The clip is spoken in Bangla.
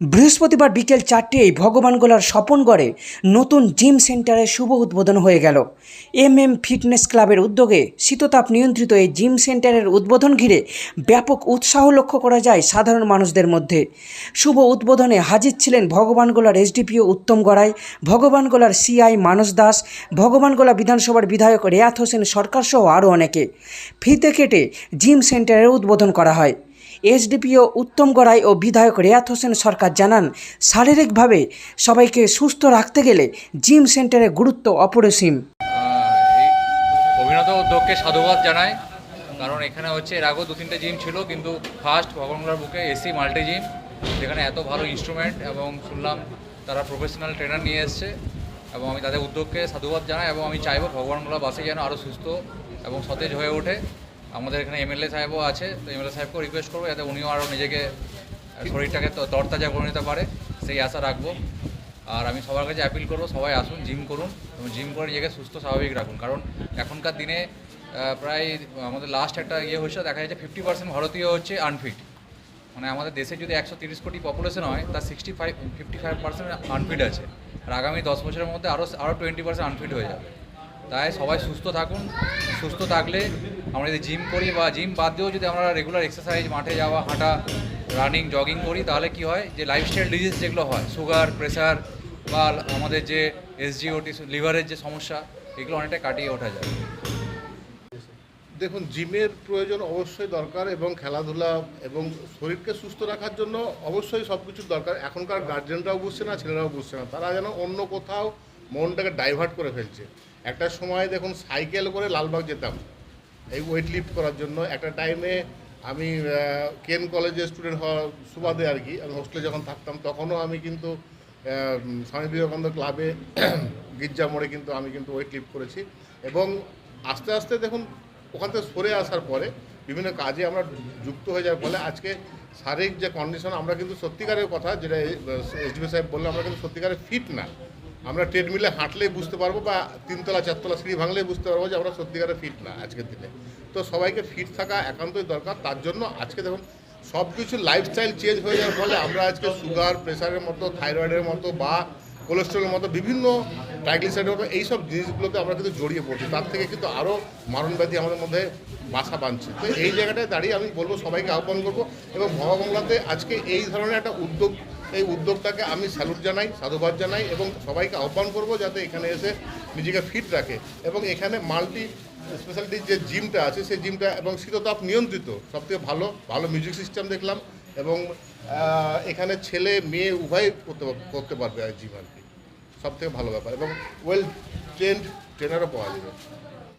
বৃহস্পতিবার বিকেল চারটেই ভগবানগোলার স্বপনগড়ে নতুন জিম সেন্টারের শুভ উদ্বোধন হয়ে গেল। এম এম ফিটনেস ক্লাবের উদ্যোগে শীততাপ নিয়ন্ত্রিত এই জিম সেন্টারের উদ্বোধন ঘিরে ব্যাপক উৎসাহ লক্ষ্য করা যায় সাধারণ মানুষদের মধ্যে। শুভ উদ্বোধনে হাজির ছিলেন ভগবানগোলার এসডিপিও উত্তম গড়াই ভগবানগোলার সিআই মানস দাস ভগবানগোলা বিধানসভার বিধায়ক রেয়াত হোসেন সরকার সহ আরও অনেকে। ফিতে কেটে জিম সেন্টারের উদ্বোধন করা হয়। এসডিপিও উত্তম গড়াই ও বিধায়ক রেয়াত হোসেন সরকার জানান, শারীরিকভাবে সবাইকে সুস্থ রাখতে গেলে জিম সেন্টারের গুরুত্ব অপরিসীম। অভিনত উদ্যোগকে সাধুবাদ জানাই, কারণ এখানে হচ্ছে এর আগেও দু তিনটে জিম ছিল, কিন্তু ফার্স্ট ভগবানগোলার বুকে এসি মাল্টি জিম যেখানে এত ভালো ইনস্ট্রুমেন্ট এবং শুনলাম তারা প্রফেশনাল ট্রেনার নিয়ে এসছে, এবং আমি তাদের উদ্যোগকে সাধুবাদ জানাই, এবং আমি চাইব ভগবানগোলা বাসে যেন আরও সুস্থ এবং সতেজ হয়ে ওঠে। আমাদের এখানে এমএলএ সাহেবও আছে, তো এমএলএ সাহেবকেও রিকোয়েস্ট করব যাতে উনিও আরও নিজেকে শরীরটাকে তরতাজা করে নিতে পারে, সেই আশা রাখব। আর আমি সবার কাছে অ্যাপিল করব, সবাই আসুন জিম করুন, এবং জিম করে নিজেকে সুস্থ, স্বাভাবিক রাখুন। কারণ এখনকার দিনে প্রায়, আমাদের লাস্ট একটা ইয়ে হয়েছে, দেখা যাচ্ছে ফিফটি পার্সেন্ট ভারতীয় হচ্ছে আনফিট মানে আমাদের দেশে যদি একশো তিরিশ কোটি পপুলেশন হয়, তার sixty five fifty five percent unfit আছে। আর আগামী দশ বছরের মধ্যে আরও আরও টোয়েন্টি পার্সেন্ট আনফিট হয়ে যাবে। তাই সবাই সুস্থ থাকুন। সুস্থ থাকলে আমরা যদি জিম করি বা জিম বাদ দিয়েও যদি আমরা রেগুলার এক্সারসাইজ মাঠে যাওয়া, হাঁটা রানিং জগিং করি, তাহলে কি হয়? যে লাইফস্টাইল ডিজিজ যেগুলো হয় সুগার প্রেশার বা আমাদের যে এসজিওটি লিভারের যে সমস্যা, এগুলো অনেকটা কাটিয়ে ওঠা যায়। দেখুন জিমের প্রয়োজন অবশ্যই দরকার এবং খেলাধুলা এবং শরীরকে সুস্থ রাখার জন্য অবশ্যই সব কিছুর দরকার। এখনকার গার্জেনরাও বুঝছে না, ছেলেরাও বুঝছে না। তারা যেন অন্য কোথাও মনটাকে ডাইভার্ট করে ফেলছে। একটা সময় দেখুন সাইকেল করে লালবাগ যেতাম, এই ওয়েট লিফট করার জন্য। একটা টাইমে আমি কেন কলেজের স্টুডেন্ট হওয়ার সুবাদে আর কি, আমি হোস্টেলে যখন থাকতাম, তখনও আমি কিন্তু স্বামী বিবেকানন্দ ক্লাবে গির্জা মোড়ে কিন্তু আমি কিন্তু ওয়েট লিফট করেছি। এবং আস্তে আস্তে দেখুন, ওখান থেকে সরে আসার পরে বিভিন্ন কাজে আমরা যুক্ত হয়ে যাওয়ার ফলে আজকে শারীরিক যে কন্ডিশন আমরা কিন্তু সত্যিকারের কথা, যেটা এস এসডিপি সাহেব বলল আমরা কিন্তু সত্যিকারের ফিট না। আমরা ট্রেডমিলে হাঁটলেই বুঝতে পারব বা তিনতলা, চারতলা সিঁড়ি ভাঙলেই বুঝতে পারব যে আমরা সত্যিকারের ফিট না আজকের দিনে। তো সবাইকে ফিট থাকা একান্তই দরকার। তার জন্য আজকে দেখুন সব কিছু লাইফস্টাইল চেঞ্জ হয়ে যাওয়ার ফলে আমরা আজকে সুগার প্রেশারের মতো থাইরয়েডের মতো বা কোলেস্ট্রলের মতো বিভিন্ন ট্রাইগ্লিসাইডের মতো এইসব জিনিসগুলোতে আমরা কিন্তু জড়িয়ে পড়ছি। তার থেকে কিন্তু আরও মারণব্যাধি আমাদের মধ্যে বাসা বাঁধছে। তো এই জায়গাটায় দাঁড়িয়ে আমি বলব সবাইকে আহ্বান করব এবং মহাবাংলাতে আজকে এই ধরনের একটা উদ্যোগ এই উদ্যোগটাকে আমি স্যালুট জানাই, সাধুবাদ জানাই এবং সবাইকে আহ্বান করব যাতে এখানে এসে নিজেকে ফিট রাখে এবং এখানে মাল্টি স্পেশালিটি যে জিমটা আছে, সেই জিমটা এবং শীততাপ নিয়ন্ত্রিত, সবথেকে ভালো ভালো মিউজিক সিস্টেম দেখলাম এবং এখানে ছেলে, মেয়ে উভয় করতে করতে পারবে জিম আর কি। সব থেকে ভালো ব্যাপার এবং ওয়েল ট্রেন্ড ট্রেনারও পাওয়া যাবে।